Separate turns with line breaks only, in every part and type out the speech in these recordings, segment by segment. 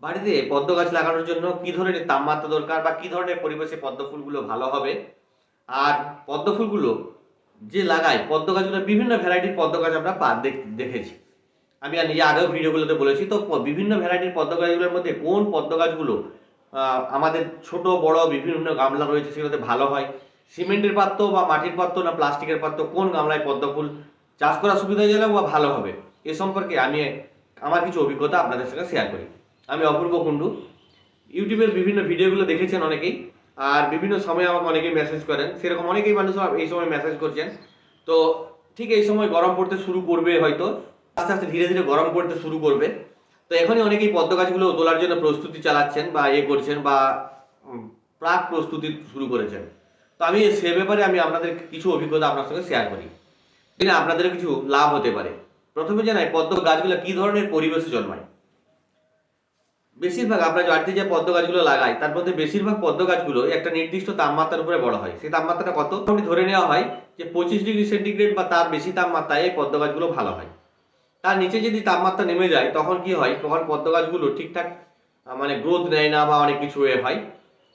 বাড়িতে পদ্ম গাছ লাগানোর জন্য কি ধরনের তাপমাত্রা দরকার বা কি ধরনের পরিবেশে পদ্ম ফুলগুলো ভালো হবে? আর পদ্ম ফুলগুলো যে লাগায়, পদ্ম গাছগুলো বিভিন্ন ভ্যারাইটির পদ্ম গাছ আমরা পা, দেখ- দেখেছি। আমি নিজে আগেও ভিডিওগুলোতে বলেছি, তো বিভিন্ন ভ্যারাইটির পদ্ম গাছগুলোর মধ্যে কোন পদ্ম গাছগুলো আমাদের ছোট, বড়, বিভিন্ন গামলা রয়েছে সেগুলোতে ভালো হয়? সিমেন্টের পাত্র বা মাটির পাত্র না প্লাস্টিকের পাত্র, কোন গামলায় পদ্ম ফুল চাষ করা সুবিধা গেলে বা ভালো হবে? এ সম্পর্কে আমি আমার কিছু অভিজ্ঞতা আপনাদের সঙ্গে শেয়ার করি। আমি অপূর্ব কুণ্ডু। ইউটিউবের বিভিন্ন ভিডিওগুলো দেখেছেন অনেকেই, আর বিভিন্ন সময় আমাকে অনেকেই মেসেজ করেন। সেরকম অনেকেই মানুষ এই সময় মেসেজ করছেন। তো ঠিক এই সময় গরম পড়তে শুরু করবে হয়তো। আস্তে আস্তে ধীরে ধীরে গরম পড়তে শুরু করবে। তো এখনই অনেকেই পদ্ম গাছগুলো তোলার জন্য প্রস্তুতি চালাচ্ছেন বা এ করছেন বা প্রাক প্রস্তুতি শুরু করেছেন। তো আমি সে ব্যাপারে আমি আপনাদের কিছু অভিজ্ঞতা আপনার সঙ্গে শেয়ার করি। আপনাদের কিছু লাভ হতে পারে। প্রথমে জানাই, পদ্ম গাছগুলো কি ধরনের পরিবেশে জন্মায়? বেশিরভাগ আমরা বাড়িতে যে পদ্ম গাছগুলো লাগাই, তার মধ্যে বেশিরভাগ পদ্ম গাছগুলো একটা নির্দিষ্ট তাপমাত্রার উপরে বড় হয়। সেই তাপমাত্রাটা কত? ধরে নেওয়া হয় যে পঁচিশ ডিগ্রি সেন্টিগ্রেড বা তার বেশি তাপমাত্রায় এই পদ্ম গাছগুলো ভালো হয়। তার নিচে যদি তাপমাত্রা নেমে যায়, তখন কি হয়? তখন পদ্ম গাছগুলো ঠিকঠাক মানে গ্রোথ নেয় না বা অনেক কিছু এ হয়,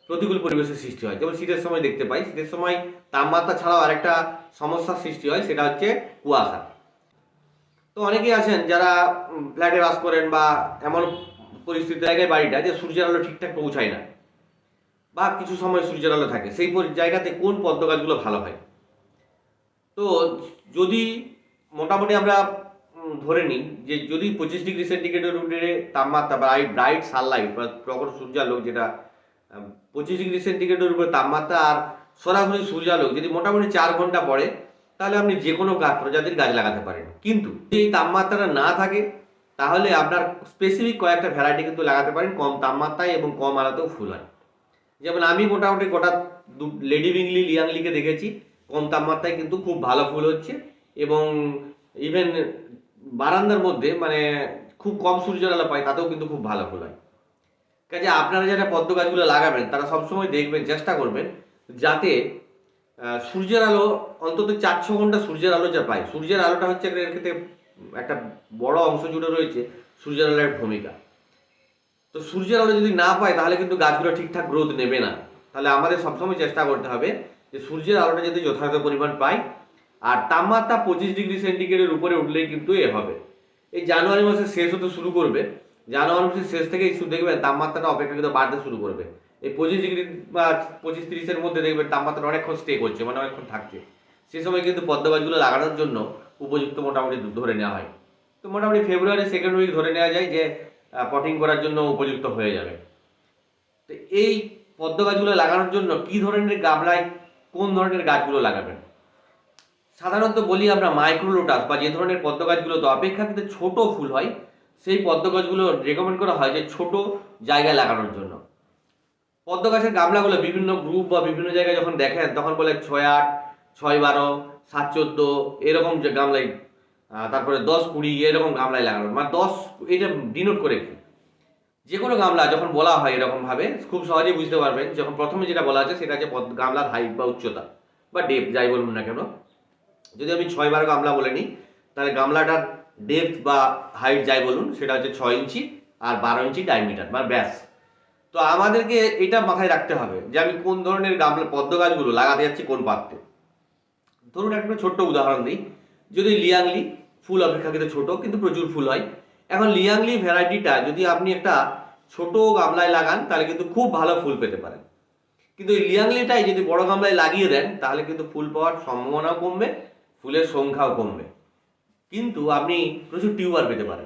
প্রতিকূল পরিবেশের সৃষ্টি হয়। যেমন শীতের সময় দেখতে পাই, শীতের সময় তাপমাত্রা ছাড়াও আরেকটা সমস্যার সৃষ্টি হয়, সেটা হচ্ছে কুয়াশা। তো অনেকেই আছেন যারা ফ্ল্যাটে বাস করেন বা এমন পরিস্থিতি জায়গায় বাড়িটা যে সূর্যের আলো ঠিকঠাক পৌঁছায় না। বা কিছু সময় সূর্যের আলো থাকে, সেই জায়গাতে কোন পদ্ম গাছগুলো ভালো হয়? তো যদি মোটামুটি আমরা ধরে নিই যে যদি পঁচিশ ডিগ্রি সেন্টিগ্রেডের উপরে তাপমাত্রা বা ব্রাইট সানলাইট বা প্রখর সূর্যালোক যেটা পঁচিশ ডিগ্রি সেন্টিগ্রেডের উপরে তাপমাত্রা আর সরাসরি সূর্যালোক যদি মোটামুটি চার ঘণ্টা পড়ে, তাহলে আপনি যে কোনো গাছ প্রজাতির গাছ লাগাতে পারেন। কিন্তু যদি তাপমাত্রাটা না থাকে তাহলে আপনার স্পেসিফিক কয়েকটা ভ্যারাইটি কিন্তু লাগাতে পারেন, কম তাপমাত্রায় এবং কম আলোতেও ফুল হয়। যেমন আমি মোটামুটি গোটা লেডি বিংলি লিয়াংলিকে দেখেছি, কম তাপমাত্রায় কিন্তু খুব ভালো ফুল হচ্ছে এবং ইভেন বারান্দার মধ্যে মানে খুব কম সূর্যের আলো পায়, তাতেও কিন্তু খুব ভালো ফুল হয়। কাজে আপনারা যারা পদ্ম গাছগুলো লাগাবেন, তারা সবসময় দেখবেন, চেষ্টা করবেন যাতে সূর্যের আলো অন্তত চার ছ ঘণ্টা সূর্যের আলো যা পায়। সূর্যের আলোটা হচ্ছে এর ক্ষেত্রে একটা বড় অংশ জুড়ে রয়েছে সূর্যের আলোর ভূমিকা। তো সূর্যের আলো যদি না পায়, তাহলে কিন্তু গাছগুলো ঠিকঠাক গ্রোথ নেবে না। তাহলে আমাদের সবসময় চেষ্টা করতে হবে যে সূর্যের আলোটা যাতে যথাযথ পরিমাণ পাই আর তাপমাত্রা পঁচিশ ডিগ্রি সেন্টিগ্রেডের উপরে উঠলেই কিন্তু এ হবে। এই জানুয়ারি মাসের শেষ হতে শুরু করবে। জানুয়ারি মাসের শেষ থেকে শুরু দেখবেন তাপমাত্রাটা অপেক্ষাকৃত বাড়তে শুরু করবে। এই পঁচিশ ডিগ্রি বা পঁচিশ তিরিশের মধ্যে দেখবেন তাপমাত্রা অনেকক্ষণ স্টে করছে মানে অনেকক্ষণ থাকছে। সে সময় কিন্তু পদ্ম গাছগুলো লাগানোর জন্য উপযুক্ত মোটামুটি ধরে নেওয়া হয়। তো মোটামুটি ফেব্রুয়ারি সেকেন্ড উইক ধরে নেওয়া যায় যে পটিং করার জন্য উপযুক্ত হয়ে যাবে। তো এই পদ্ম গাছগুলো লাগানোর জন্য কি ধরনের গামলায় কোন ধরনের গাছগুলো লাগাবেন? সাধারণত বলি আমরা মাইক্রোলোটাস বা যে ধরনের পদ্ম গাছগুলো তো অপেক্ষাকৃত ছোট ফুল হয়, সেই পদ্ম গাছগুলো রেকমেন্ড করা হয় যে ছোট জায়গায় লাগানোর জন্য। পদ্ম গাছের গামলাগুলো বিভিন্ন গ্রুপ বা বিভিন্ন জায়গায় যখন দেখেন, তখন বলে ছয় আট ছয় বারো, সাত চোদ্দ, এরকম যে গামলাই তারপরে দশ কুড়ি, এরকম গামলায় লাগানো। মানে দশ, এটা ডিনোট করে যে কোনো গামলা, যখন বলা হয় এরকমভাবে, খুব সহজেই বুঝতে পারবেন, যখন প্রথমে যেটা বলা আছে, সেটা হচ্ছে গামলার হাইট বা উচ্চতা, বা ডেপ যাই বলুন না কেন। যদি আমি ছয় বার গামলা বলে নিই, তাহলে গামলাটার ডেপথ বা হাইট যাই বলুন, সেটা হচ্ছে ছয় ইঞ্চি আর বারো ইঞ্চি ডায়মিটার বা ব্যাস। তো আমাদেরকে এটা মাথায় রাখতে হবে যে আমি কোন ধরনের গামলা, পদ্ম গাছগুলো লাগাতে যাচ্ছি কোন পাত্রে। ধরুন একটা ছোট্ট উদাহরণ দিই। যদি লিয়াংলি ফুল অপেক্ষাকৃত ছোট, কিন্তু প্রচুর ফুল হয়। এখন লিয়াংলি ভ্যারাইটিটা যদি আপনি একটা ছোট গামলায় লাগান, তাহলে কিন্তু খুব ভালো ফুল পেতে পারেন। কিন্তু এই লিয়াংলিটাই যদি বড় গামলায় লাগিয়ে দেন, তাহলে কিন্তু ফুল পাওয়ার সম্ভাবনাও কমবে, ফুলের সংখ্যাও কমবে। কিন্তু আপনি প্রচুর টিউবার পেতে পারেন।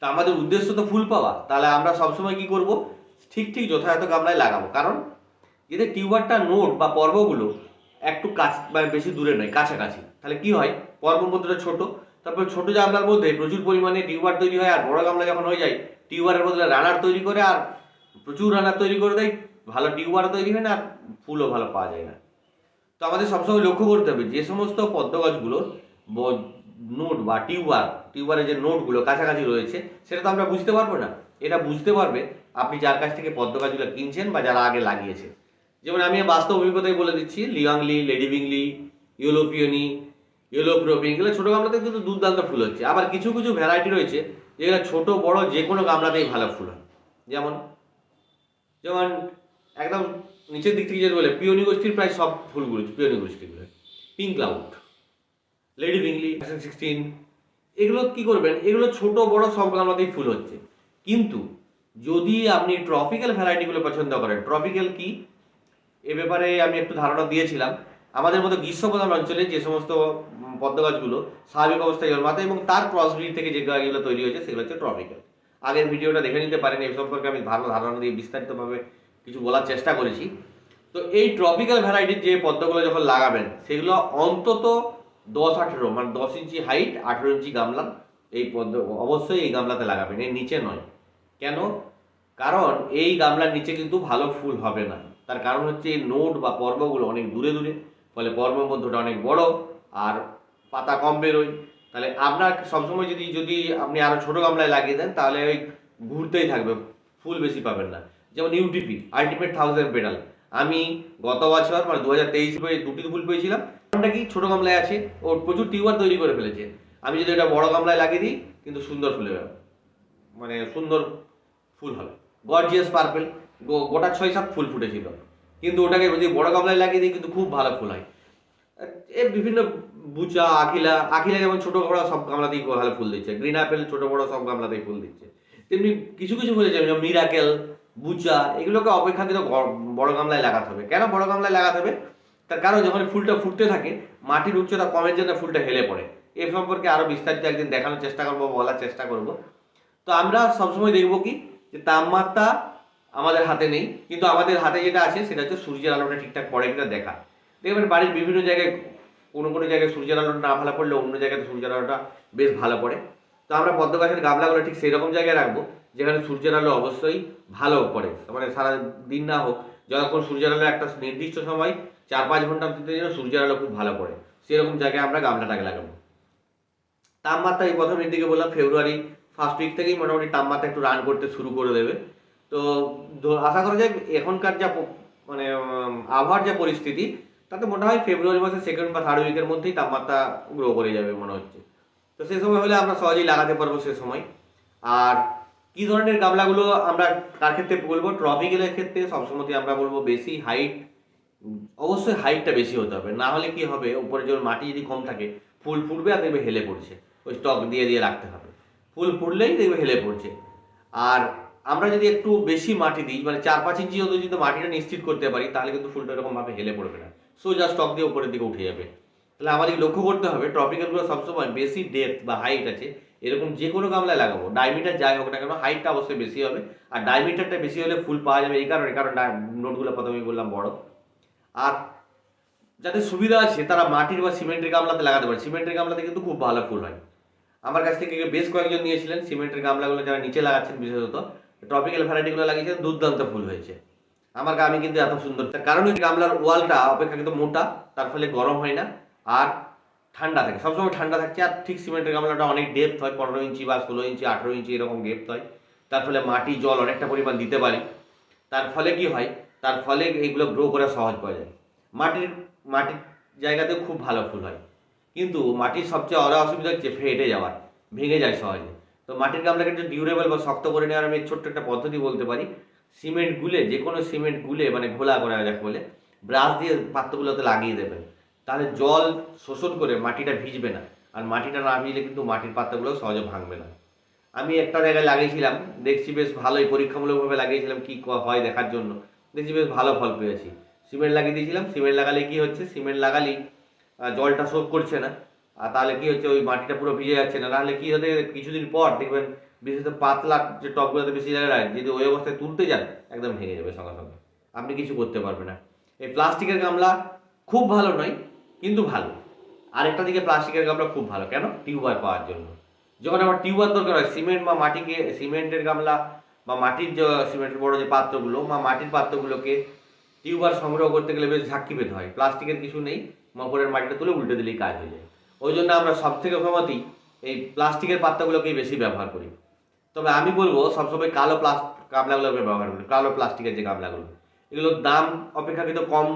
তা আমাদের উদ্দেশ্য তো ফুল পাওয়া। তাহলে আমরা সবসময় কি করব? ঠিক ঠিক যথাযথ গামলায় লাগাবো। কারণ যদি টিউবারটা নোট বা পর্বগুলো একটু কাছ মানে বেশি দূরে নয়, কাছাকাছি। তাহলে কি হয়? পর্ব মধ্যটা ছোট, তারপর ছোট গামলার মধ্যে প্রচুর পরিমাণে টিউবার তৈরি হয়, আর বড় গামলা যখন হয়ে যায়, টিউবারের বদলে রানার তৈরি করে, আর প্রচুর রানার তৈরি করে দেয়, ভালো টিউবার তৈরি হয় না, আর ফুলও ভালো পাওয়া যায় না। তো আমাদের সবসময় লক্ষ্য করতে হবে, যে সমস্ত পদ্ম গাছগুলোর নোট বা টিউবার, টিউবারের যে নোটগুলো কাছাকাছি রয়েছে, সেটা তো আমরা বুঝতে পারব না। এটা বুঝতে পারবে আপনি যার কাছ থেকে পদ্ম গাছগুলো কিনছেন বা যারা আগে লাগিয়েছে যেমন আমি বাস্তব অভিজ্ঞতায় বলে দিচ্ছি লিয়াংলি লেডি বিংলি ইউলোপিয়নি ইয়েলো প্রোপিং এগুলো ছোটো গামলাতে কিন্তু দুর্দান্ত ফুল হচ্ছে। আবার কিছু কিছু ভ্যারাইটি রয়েছে, যেগুলো ছোট, বড় যে কোনো গামলাতেই ভালো ফুল হয়। যেমন যেমন একদম নিচের দিক থেকে যদি বলে, পিওনি গোষ্ঠীর প্রায় সব ফুলগুলো, peony গোষ্ঠীগুলো pink cloud, lady Bingley sixteen, এগুলো কি করবেন? এগুলো ছোট, বড় সব গামলাতেই ফুল হচ্ছে। কিন্তু যদি আপনি ট্রপিক্যাল ভ্যারাইটিগুলো পছন্দ করেন ট্রপিক্যাল কি? এ ব্যাপারে আমি একটু ধারণা দিয়েছিলাম। আমাদের মতো গ্রীষ্মপ্রধান অঞ্চলে যে সমস্ত পদ্ম গাছগুলো স্বাভাবিক অবস্থায় জন্মাতে এবং তার ক্রসব্রিড থেকে যে গাছগুলো তৈরি হয়েছে সেগুলো হচ্ছে ট্রপিক্যাল আগের ভিডিওটা দেখে নিতে পারেন, এই সম্পর্কে আমি ভালো ধারণা দিয়ে বিস্তারিতভাবে কিছু বলার চেষ্টা করেছি। তো এই ট্রপিক্যাল ভ্যারাইটির যে পদ্মগুলো যখন লাগাবেন, সেগুলো অন্তত দশ আঠেরো মানে দশ ইঞ্চি হাইট আঠেরো ইঞ্চি গামলা এই পদ্ম, অবশ্যই এই গামলাতে লাগাবেন, এর নিচে নয়। কেন? কারণ এই গামলার নিচে কিন্তু ভালো ফুল হবে না। তার কারণ হচ্ছে এই নোট বা পর্বগুলো অনেক দূরে দূরে, ফলে পর্ব মধ্যটা অনেক বড় আর পাতা কম বেরোয়। তাহলে আপনার সবসময় যদি যদি আপনি আরও ছোটো গামলায় লাগিয়ে দেন, তাহলে ওই ঘুরতেই থাকবে, ফুল বেশি পাবেন না। যেমন ইউটিপি আলটিমেট থাউজেন্ড পেডাল আমি গত বছর মানে দু হাজার তেইশ দুটি ফুল পেয়েছিলাম কারণটা কি? ছোটো গামলায় আছে। ও প্রচুর টিউবার তৈরি করে ফেলেছে। আমি যদি এটা বড় গামলায় লাগিয়ে দিই, কিন্তু সুন্দর ফুল মানে সুন্দর ফুল হবে। গর্জিয়াস পার্পেল গোটা ছয় সাত ফুল ফুটেছিল। কিন্তু ওটাকে যদি বড় গামলায় লাগিয়ে দিই কিন্তু খুব ভালো ফুল হয়। এ বিভিন্ন বুচা, আখিলা আখিলা যেমন ছোটো বড় সব গামলাতেই ভালো ফুল দিচ্ছে। গ্রিন অ্যাপেল, ছোট বড় সব গামলাতেই ফুল দিচ্ছে। তেমনি কিছু কিছু ফুল যেমন মিরাকেল, বুচা, এগুলোকে অপেক্ষাকৃত বড় গামলায় লাগাতে হবে। কেন বড় গামলায় লাগাতে হবে? তার কারণ যখন ফুলটা ফুটতে থাকে, মাটির উচ্চতা কমের জন্য ফুলটা হেলে পড়ে। এ সম্পর্কে আরও বিস্তারিত একদিন দেখানোর চেষ্টা করব, বলার চেষ্টা করব। তো আমরা সবসময় দেখব কি? যে তাপমাত্রা আমাদের হাতে নেই, কিন্তু আমাদের হাতে যেটা আছে সেটা হচ্ছে সূর্যের আলোটা ঠিকঠাক পড়ে কিনা দেখা। দেখবেন বাড়ির বিভিন্ন জায়গায় কোনো কোনো জায়গায় সূর্যের আলোটা না ভালো পড়লে অন্য জায়গায় সূর্যের আলোটা বেশ ভালো পড়ে। তো আমরা পদ্ম গাছের গামলাগুলো ঠিক সেই রকম জায়গায় রাখব, যেখানে সূর্যের আলো অবশ্যই ভালো পড়ে। মানে সারা দিন না হোক, যতক্ষণ সূর্যের আলো একটা নির্দিষ্ট সময়, চার পাঁচ ভিতরে যেন সূর্যের আলো খুব ভালো পড়ে, সেরকম জায়গায় আমরা গামলাটাকে লাগাবো। তাপমাত্রা এই প্রথমের দিকে বললাম ফেব্রুয়ারি ফার্স্ট উইক থেকেই মোটামুটি তাপমাত্রা একটু রান করতে শুরু করে দেবে। তো আশা করা যায় এখনকার যা মানে আবহাওয়ার যা পরিস্থিতি, তাতে মনে হয় ফেব্রুয়ারি মাসের সেকেন্ড বা থার্ড উইকের মধ্যেই তাপমাত্রা গ্রো করে যাবে মনে হচ্ছে। তো সেই সময় হলে আমরা সহজেই লাগাতে পারব সে সময়। আর কি ধরনের গামলাগুলো আমরা কার ক্ষেত্রে বলব? ট্রপিক্যালের ক্ষেত্রে সবসময় আমরা বলব বেশি হাইট অবশ্যই হাইটটা বেশি হতে হবে। না হলে কি হবে? উপরে যখন মাটি যদি কম থাকে, ফুল ফুটবে আর দেখবে হেলে পড়ছে। ওই স্টক দিয়ে দিয়ে রাখতে হবে। ফুল ফুটলেই দেখবে হেলে পড়ছে। আর আমরা যদি একটু বেশি মাটি দিই মানে চার পাঁচ ইঞ্চি যদি যদি মাটিটা নিশ্চিত করতে পারি, তাহলে কিন্তু ফুলটা এরকম ভাবে হেলে পড়বে না। সোজা স্টক দিয়ে উপরের দিকে উঠে যাবে। তাহলে আমাদের লক্ষ্য করতে হবে ট্রপিক্যালগুলো সবসময় বেশি ডেপথ বা হাইট আছে, এরকম যে কোনো গামলায় লাগাবো। ডায়মিটার যাই হোক না কেন হাইটটা অবশ্যই বেশি হবে। আর ডায়মিটারটা বেশি হলে ফুল পাওয়া যাবে এই কারণে, কারণ নোটগুলো প্রথমেই বললাম বড়। আর যাদের সুবিধা আছে, তারা মাটির বা সিমেন্টের গামলাতে লাগাতে পারে। সিমেন্টের গামলাতে কিন্তু খুব ভালো ফুল হয়। আমার কাছ থেকে বেশ কয়েকজন নিয়েছিলেন, সিমেন্টের গামলাগুলো যারা নিচে লাগাচ্ছেন বিশেষত ট্রপিক্যাল ভ্যারাইটিগুলো লাগিয়েছেন দুর্দান্ত ফুল হয়েছে। আমার আমি কিন্তু এত সুন্দর। তার কারণ ওই গামলার ওয়ালটা অপেক্ষাকৃত মোটা, তার ফলে গরম হয় না, আর ঠান্ডা থাকে। সবসময় ঠান্ডা থাকছে আর ঠিক সিমেন্টের গামলাটা অনেক ডেপথ হয়, পনেরো ইঞ্চি বা ষোলো ইঞ্চি, আঠেরো ইঞ্চি এরকম ডেপথ হয়। তার ফলে মাটি, জল অনেকটা পরিমাণ দিতে পারি। তার ফলে কি হয়, তার ফলে এইগুলো গ্রো করা সহজ পাওয়া যায়। মাটির মাটির জায়গাতে খুব ভালো ফুল হয়। কিন্তু মাটির সবচেয়ে বড় অসুবিধা হচ্ছে ফেটে যাওয়ার, ভেঙে যায় সহজে। তো মাটির গামলাকে একটু ডিউরেবল বা শক্ত করে নেওয়ার আমি ছোট্ট একটা পদ্ধতি বলতে পারি। সিমেন্ট গুলে যে কোনো সিমেন্ট গুলে মানে ঘোলা করে যাকে বলে ব্রাশ দিয়ে পাত্রগুলোতে লাগিয়ে দেবেন। তাহলে জল শোষণ করে মাটিটা ভিজবে না। আর মাটিটা না ভিজলে কিন্তু মাটির পাত্রগুলো সহজে ভাঙবে না। আমি একটা জায়গায় লাগিয়েছিলাম, দেখছি বেশ ভালোই, পরীক্ষামূলকভাবে লাগিয়েছিলাম কি হয় দেখার জন্য। দেখছি বেশ ভালো ফল পেয়েছি। সিমেন্ট লাগিয়ে দিয়েছিলাম, সিমেন্ট লাগালে কি হচ্ছে? সিমেন্ট লাগালেই জলটা শোধ করছে না। আর তাহলে কি হচ্ছে, ওই মাটিটা পুরো ভিজে যাচ্ছে না? নাহলে কি হতে কিছুদিন পর দেখবেন বিশেষত পাতলা যে টপগুলোতে বেশি জায়গায় যদি ওই অবস্থায় তুলতে যান, একদম ভেঙে যাবে সঙ্গে সঙ্গে। আপনি কিছু করতে পারবেন না। এই প্লাস্টিকের গামলা খুব ভালো নয়, কিন্তু ভালো। আরেকটা দিকে প্লাস্টিকের গামলা খুব ভালো। কেন? টিউবার পাওয়ার জন্য। যখন আমার টিউবার দরকার হয়, সিমেন্ট বা মাটিকে, সিমেন্টের গামলা বা মাটির যে সিমেন্টের বড় যে পাত্রগুলো বা মাটির পাত্রগুলোকে টিউবার সংগ্রহ করতে গেলে বেশ ঝাঁকি পেতে হয়। প্লাস্টিকের কিছু নেই মকরের মাটিটা তুলে উল্টে দিলেই কাজ হয়ে যায়। ওই জন্য আমরা সব থেকে এই প্লাস্টিকের পাত্রগুলোকেই বেশি ব্যবহার করি। তবে আমি বলব, সবসময় কালো প্লাস, গামলাগুলোকে ব্যবহার করি কালো প্লাস্টিকের যে গামলাগুলো। এগুলোর দাম অপেক্ষাকৃত কম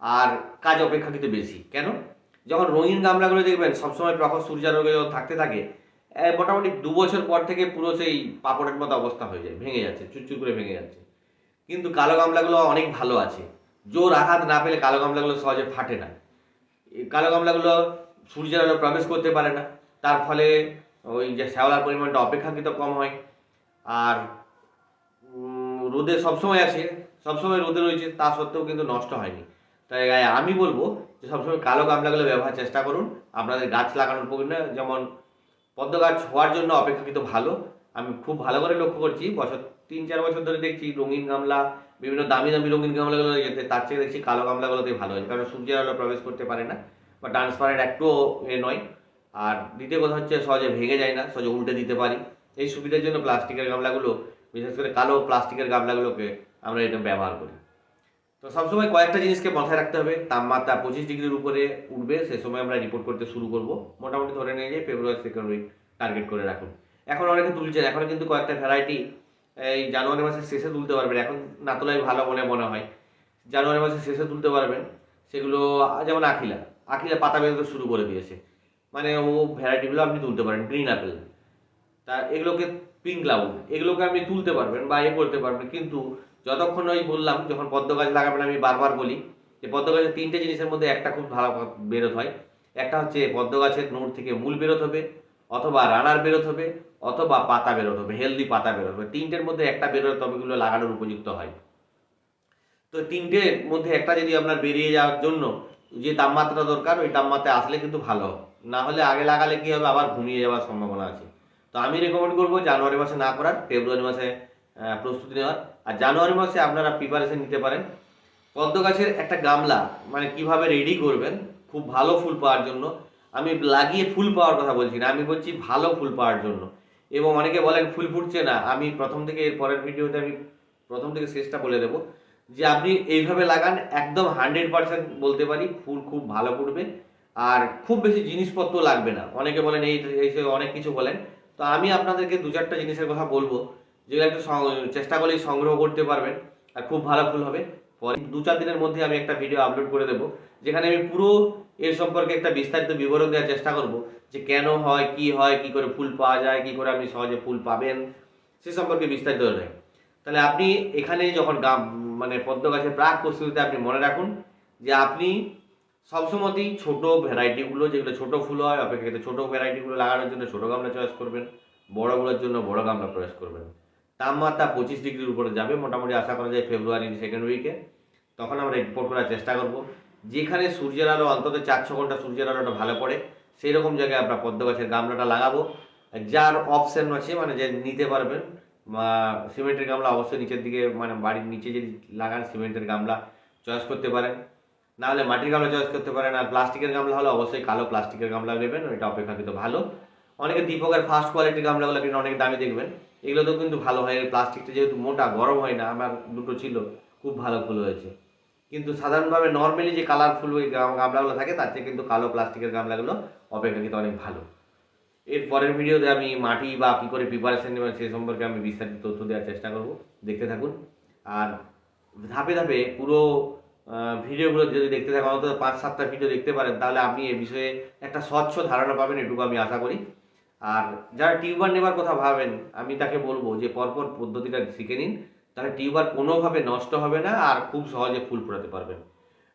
আর কাজ অপেক্ষাকৃত বেশি। কেন? যখন রঙিন গামলাগুলো দেখবেন, সবসময় প্রখর সূর্যালোকে যখন থাকতে থাকে মোটামুটি দু বছর পর থেকে পুরো সেই পাপড়ের মতো অবস্থা হয়ে যায়, ভেঙে যাচ্ছে, চুরচুর করে ভেঙে যাচ্ছে। কিন্তু কালো গামলাগুলো অনেক ভালো আছে। জোর আঘাত না পেলে কালো গামলাগুলো সহজে ফাটে না। কালো গামলাগুলো সূর্যের আলো প্রবেশ করতে পারে না। তার ফলে ওই যে শ্যাওলার পরিমাণটা অপেক্ষাকৃত কম হয়। আর রোদে সবসময় আছে, সবসময় রোদে রয়েছে, তা সত্ত্বেও কিন্তু নষ্ট হয়নি। তাই আমি বলব যে সবসময় কালো গামলাগুলো ব্যবহার চেষ্টা করুন। আপনাদের গাছ লাগানোর পক্ষে যেমন, পদ্ম গাছ হওয়ার জন্য অপেক্ষাকৃত ভালো। আমি খুব ভালো করে লক্ষ্য করছি। বছর তিন, চার বছর ধরে দেখছি রঙিন গামলা, বিভিন্ন দামি দামি রঙিন গামলাগুলো যেতে তার চেয়ে দেখছি কালো গামলাগুলোতেই ভালো হয়। কারণ সূর্যের আলো প্রবেশ করতে পারে না। বা ট্রান্সপারেন্ট একটুও এ নয়। আর দ্বিতীয় কথা হচ্ছে সহজে ভেঙে যায় না, সহজে উল্টে দিতে পারি। এই সুবিধার জন্য প্লাস্টিকের গামলাগুলো, বিশেষ করে কালো প্লাস্টিকের গামলাগুলোকে আমরা এটা ব্যবহার করি। তো সবসময় কয়েকটা জিনিসকে মাথায় রাখতে হবে। তাপমাত্রা পঁচিশ ডিগ্রির উপরে উঠবে, সে সময় আমরা রিপোর্ট করতে শুরু করব। মোটামুটি ধরে নিয়ে যাই ফেব্রুয়ারি সেকেন্ড উইক টার্গেট করে রাখুন। এখন অনেকে তুলছেন, এখন কিন্তু কয়েকটা ভ্যারাইটি এই জানুয়ারি মাসের শেষে তুলতে পারবেন। এখন না তোলাই ভালো বলে মনে হয়। জানুয়ারি মাসের শেষে তুলতে পারবেন। সেগুলো, যেমন আখিলা। আখিলা পাতা বেরোতে শুরু করে দিয়েছে। মানে ও ভ্যারাইটিগুলো আপনি তুলতে পারেন গ্রিন অ্যাপেল তা এগুলোকে পিঙ্ক ক্লাউড এগুলোকে আপনি তুলতে পারবেন বা এ করতে পারবেন। কিন্তু যতক্ষণ ওই বললাম, যখন পদ্ম গাছ লাগাবেন আমি বারবার বলি যে পদ্ম গাছের তিনটে জিনিসের মধ্যে একটা খুব ভালো বেরোত হয়। একটা হচ্ছে পদ্ম গাছের নোট থেকে মূল বেরোত হবে, অথবা রানার বেরোত হবে, অথবা পাতা বেরোত হবে হেলদি পাতা বেরোত হবে। তিনটের মধ্যে একটা বেরোলে তবে এগুলো লাগানোর উপযুক্ত হয়। তো তিনটের মধ্যে একটা যদি আপনার বেরিয়ে যাওয়ার জন্য যে তাপমাত্রা দরকার, ওই তাপমাত্রায় আসলে কিন্তু ভালো। না হলে আগে লাগালে কি হবে? আবার ঘুমিয়ে যাওয়ার সম্ভাবনা আছে। তো আমি রেকমেন্ড করব জানুয়ারি মাসে না করার, ফেব্রুয়ারি মাসে প্রস্তুতি নেওয়ার। আর জানুয়ারি মাসে আপনারা প্রিপারেশন নিতে পারেন। পদ্ম গাছের একটা গামলা মানে কীভাবে রেডি করবেন, খুব ভালো ফুল পাওয়ার জন্য। আমি লাগিয়ে ফুল পাওয়ার কথা বলছি না, আমি বলছি ভালো ফুল পাওয়ার জন্য। এবং অনেকে বলেন, ফুল ফুটছে না। আমি প্রথম থেকে, এর পরের ভিডিওতে আমি প্রথম থেকে শেষটা বলে দেবো। যে আপনি এইভাবে লাগান, একদম হান্ড্রেড পার্সেন্ট বলতে পারি, ফুল খুব ভালো ফুটবে। আর খুব বেশি জিনিসপত্র লাগবে না। অনেকে বলেন, এই অনেক কিছু বলেন। তো আমি আপনাদেরকে দু চারটা জিনিসের কথা বলব, যেগুলো একটু চেষ্টা করলেই সংগ্রহ করতে পারবেন, আর খুব ভালো ফুল হবে। পরে দু চার দিনের মধ্যে আমি একটা ভিডিও আপলোড করে দেবো, যেখানে আমি পুরো এর সম্পর্কে একটা বিস্তারিত বিবরণ দেওয়ার চেষ্টা করব, যে কেন হয়, কি হয়, কি করে ফুল পাওয়া যায়, কি করে আপনি সহজে ফুল পাবেন, সে সম্পর্কে বিস্তারিত তাহলে আপনি এখানে যখন মানে পদ্ম গাছের প্রাক প্রস্তুতিতে আপনি মনে রাখুন যে আপনি সবসময়তেই ছোট ভ্যারাইটিগুলো, যেগুলো ছোট ফুল হয়, অপেক্ষাকৃত ছোট ভ্যারাইটিগুলো লাগানোর জন্য ছোট গামলা চয়েস করবেন, বড়গুলোর জন্য বড় গামলা প্রয়াস করবেন। তাপমাত্রা পঁচিশ ডিগ্রির উপরে যাবে, মোটামুটি আশা করা যায় ফেব্রুয়ারি সেকেন্ড উইকে তখন আমরা রিপোর্ট করার চেষ্টা করব। যেখানে সূর্যের আলো, অন্তত চার ছ ঘণ্টা সূর্যের আলোটা ভালো পড়ে সেই রকম জায়গায় আমরা পদ্ম গাছের গামলাটা লাগাবো। যার অপশন আছে মানে যে নিতে পারবেন সিমেন্টের গামলা অবশ্যই নিচের দিকে মানে বাড়ির নিচে যদি লাগান সিমেন্টের গামলা চয়েস করতে পারেন। না হলে মাটির গামলা চয়েস করতে পারেন, আর প্লাস্টিকের গামলা হলে অবশ্যই কালো প্লাস্টিকের গামলা নেবেন, এটা অপেক্ষাকৃত ভালো। অনেকে দীপকের ফার্স্ট কোয়ালিটির গামলাগুলো কিন্তু অনেক দামি দেখবেন। এগুলো তো কিন্তু ভালো হয় প্লাস্টিকটা যেহেতু মোটা, গরম হয় না, আমার দুটো ছিল, খুব ভালো ফুল হয়েছে। কিন্তু সাধারণভাবে নর্মালি যে কালারফুল ওই গামলাগুলো থাকে, তার থেকে কিন্তু কালো প্লাস্টিকের গামলাগুলো অপেক্ষাকৃত অনেক ভালো। এর পরের ভিডিওতে আমি মাটি বা কী করে প্রিপারেশন নেবেন সেই সম্পর্কে আমি বিস্তারিত তথ্য দেওয়ার চেষ্টা করব। দেখতে থাকুন। আর ধাপে ধাপে পুরো ভিডিওগুলো যদি দেখতে থাকেন, অন্তত পাঁচ সাতটা ভিডিও দেখতে পারেন, তাহলে আপনি এ বিষয়ে একটা স্বচ্ছ ধারণা পাবেন, এটুকু আমি আশা করি। আর যারা টিউবার নেবার কথা ভাবেন, আমি তাকে বলব যে পরপর পদ্ধতিটা শিখে নিন। তাহলে টিউবার কোনোভাবে নষ্ট হবে না আর খুব সহজে ফুল ফোটাতে পারবেন।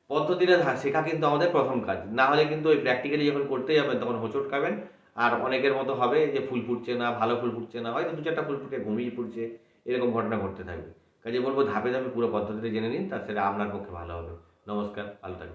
পদ্ধতিটা শেখা কিন্তু আমাদের প্রথম কাজ। না হলে কিন্তু ওই প্র্যাকটিক্যালি যখন করতে যাবেন, তখন হোঁচট খাবেন। আর অনেকের মতো হবে যে ফুল ফুটছে না, ভালো ফুল ফুটছে না, হয়তো দু চারটা ফুল ফুটে ঘুমিয়ে পড়ছে, এরকম ঘটনা ঘটতে থাকবে। কাজে বলব, ধাপে ধাপে পুরো পদ্ধতিটা জেনে নিন তার সেটা আপনার পক্ষে ভালো হবে। নমস্কার, ভালো থাকবেন।